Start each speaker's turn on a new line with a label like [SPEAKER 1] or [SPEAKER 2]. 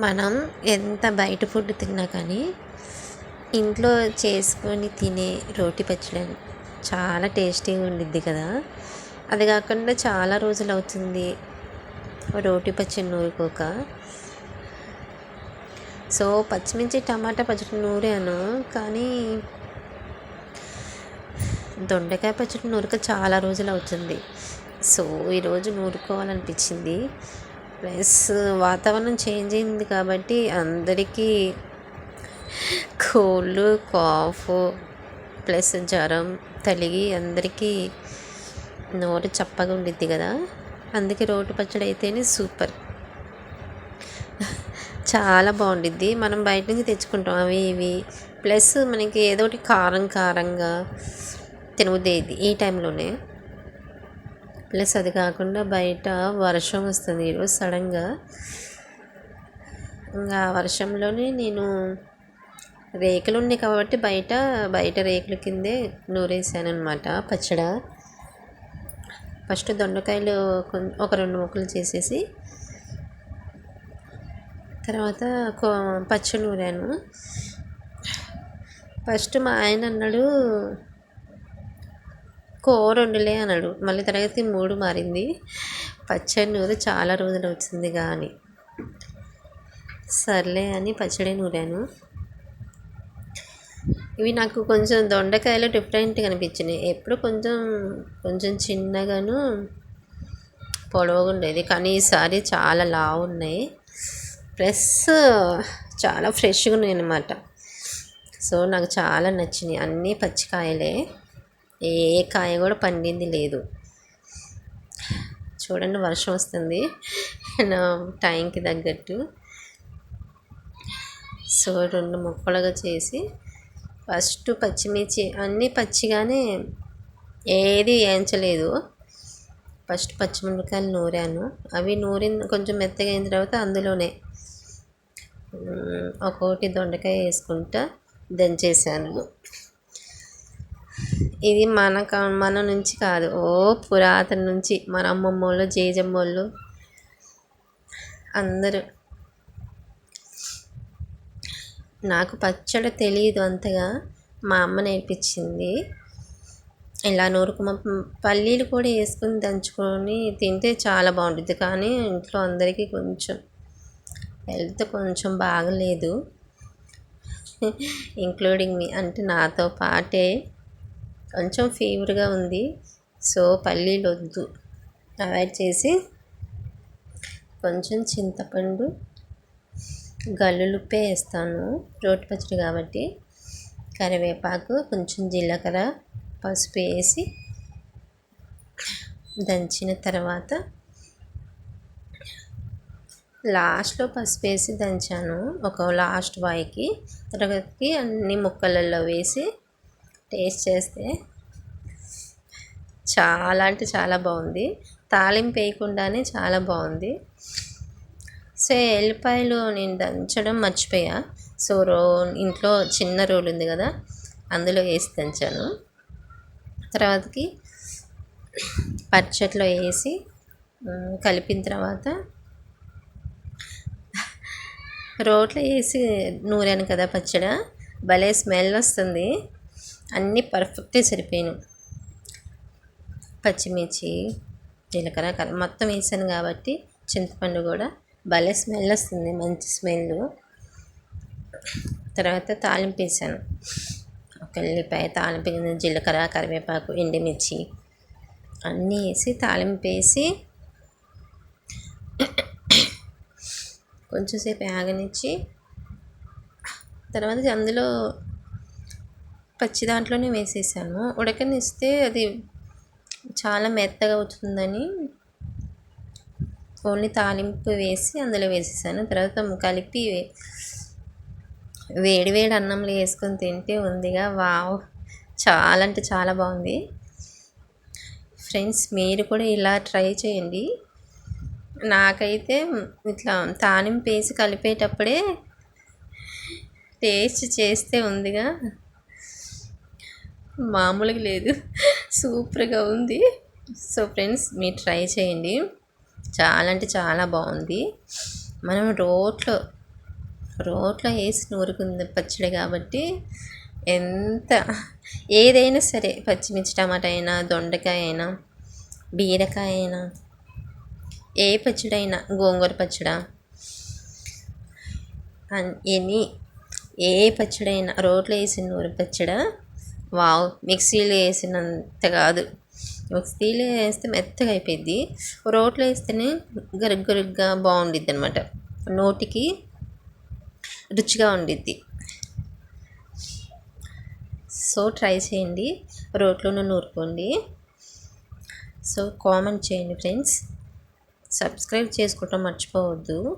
[SPEAKER 1] మనం ఎంత బయట ఫుడ్ తిన్నా కానీ ఇంట్లో చేసుకొని తినే రోటి పచ్చడి చాలా టేస్టీగా ఉండిద్ది కదా. అది కాకుండా చాలా రోజులు అవుతుంది రోటి పచ్చడి నూరుకోక. సో పచ్చిమిర్చి టమాటా పచ్చడి నూరాను కానీ దొండకాయ పచ్చడి నూరక చాలా రోజులు అవుతుంది. సో ఈరోజు నూరుకోవాలనిపించింది. ప్లస్ వాతావరణం చేంజ్ అయింది కాబట్టి అందరికీ కోల్డ్ కాఫ్ ప్లస్ జ్వరం తలిగి అందరికీ నోరు చప్పగా ఉండిద్ది కదా. అందుకే రోడ్డు పచ్చడి అయితేనే సూపర్ చాలా బాగుండిద్ది. మనం బయట నుంచి తెచ్చుకుంటాం అవి ఇవి. ప్లస్ మనకి ఏదో ఒకటి కారం కారంగా తినబుద్ది ఈ టైంలోనే ప్లస్ అది కాకుండా బయట వర్షం వస్తుంది ఈరోజు సడన్గా. ఇంకా వర్షంలోనే నేను రేకులు ఉన్నాయి కాబట్టి బయట బయట రేకుల కిందే నూరేసాను అనమాట పచ్చడ. ఫస్ట్ దొండకాయలు ఒక రెండు ముక్కలు చేసేసి తర్వాత పచ్చడి నూరాను. ఫస్ట్ మా ఆయన అన్నాడు కూర వండులే అన్నాడు. మళ్ళీ తరగతి మూడు మారింది. పచ్చడి నూరు చాలా రోజులు వచ్చింది కానీ సర్లే అని పచ్చడి నూరాను. ఇవి నాకు కొంచెం దొండకాయలు డిఫరెంట్ కనిపించినాయి. ఎప్పుడు కొంచెం కొంచెం చిన్నగాను పొడవుగా ఉండేది. కానీ ఈసారి చాలా లావు ఉన్నాయి. ప్లస్ చాలా ఫ్రెష్గా ఉన్నాయి అన్నమాట సో నాకు చాలా నచ్చినాయి. అన్నీ పచ్చికాయలే. ఏ కాయ కూడా పండింది లేదు. చూడండి వర్షం వస్తుంది. నా టైంకి తగ్గట్టు. సో రెండు ముక్కలుగా చేసి ఫస్ట్ పచ్చిమిర్చి అన్నీ పచ్చిగానే ఏది వేయించలేదు. ఫస్ట్ పచ్చిమిరపకాయలు నూరాను. అవి నూరిన కొంచెం మెత్తగా అయిన తర్వాత అందులోనే ఒక్కొక్కటి దొండకాయ వేసుకుంటా దంచేసాను ఇది మన మన నుంచి కాదు. ఓ పురాతన నుంచి మన అమ్మమ్మ వాళ్ళు జేజమ్మ వాళ్ళు అందరూ. నాకు పచ్చడి తెలియదు అంతగా. మా అమ్మ నేర్పించింది. ఇలా నూరుకు పల్లీలు కూడా వేసుకొని దంచుకొని తింటే చాలా బాగుంటుంది. కానీ ఇంట్లో అందరికీ కొంచెం హెల్త్ కొంచెం బాగలేదు. ఇంక్లూడింగ్ మీ అంటే నాతో పాటే కొంచెం ఫీవర్గా ఉంది. సో పల్లీలు వద్దు అవాయిడ్ చేసి కొంచెం చింతపండు గల్లులుప్పే వేస్తాను. రోటి పచ్చడి కాబట్టి కరివేపాకు కొంచెం జీలకర్ర పసుపు వేసి దంచిన తర్వాత లాస్ట్లో పసుపు వేసి దంచాను. ఒక లాస్ట్ బాయ్కి తర్వాతకి అన్ని ముక్కలలో వేసి టేస్ట్ చేస్తే చాలా అంటే చాలా బాగుంది. తాలింపు వేయకుండానే చాలా బాగుంది. సో ఎల్లిపాయలు నేను దంచడం మర్చిపోయా. సో రో ఇంట్లో చిన్న రోల్ ఉంది కదా అందులో వేసి దంచాను. తర్వాతకి పచ్చట్లో వేసి కలిపిన తర్వాత రోట్లో వేసి నూరాను కదా పచ్చడ. భలే స్మెల్ వస్తుంది. అన్నీ పర్ఫెక్ట్గా సరిపోయాను పచ్చిమిర్చి జీలకర్ర మొత్తం వేసాను కాబట్టి చింతపండు కూడా భలే స్మెల్ వస్తుంది మంచి స్మెల్ తర్వాత తాలింపు వేసాను. ఒక ఎల్లిపాయ తాలింపు జీలకర్ర కరివేపాకు ఎండుమిర్చి అన్నీ వేసి తాలింపు వేసి కొంచెంసేపు ఆగనిచ్చి తర్వాత అందులో పచ్చి దాంట్లోనే వేసేసాను. ఉడకనిస్తే అది చాలా మెత్తగా అవుతుందని ఓన్లీ తాలింపు వేసి అందులో వేసేసాను. తర్వాత కలిపి వేడి వేడి అన్నంలో వేసుకొని తింటే ఉందిగా. వావ్! చాలా అంటే చాలా బాగుంది. ఫ్రెండ్స్ మీరు కూడా ఇలా ట్రై చేయండి. నాకైతే ఇట్లా తాలింపు వేసి కలిపేటప్పుడే టేస్ట్ చేస్తే ఉందిగా. మామూలుగా లేదు. సూపర్గా ఉంది. సో ఫ్రెండ్స్ మీరు ట్రై చేయండి. చాలా అంటే చాలా బాగుంది. మనం రోట్లో రోట్లో వేసి నూరుకుంది పచ్చడి కాబట్టి ఎంత ఏదైనా సరే పచ్చిమిర్చి టమాటా అయినా దొండకాయ అయినా బీరకాయ అయినా ఏ పచ్చడి అయినా గోంగూర పచ్చడా ఎనీ ఏ పచ్చడైనా రోట్లో వేసిన నూరు పచ్చడా వావ్ మిక్సీలో వేసినంత కాదు. మిక్సీలో వేస్తే మెత్తగా అయిపోయింది రోట్లో వేస్తేనే గరుగ్ గరుగ్గా బాగుండిద్ది అనమాట నోటికి రుచిగా ఉండిద్ది. సో ట్రై చేయండి. రోట్లోనూ నూరుకోండి. సో కామెంట్ చేయండి ఫ్రెండ్స్. సబ్స్క్రైబ్ చేసుకోవటం మర్చిపోవద్దు.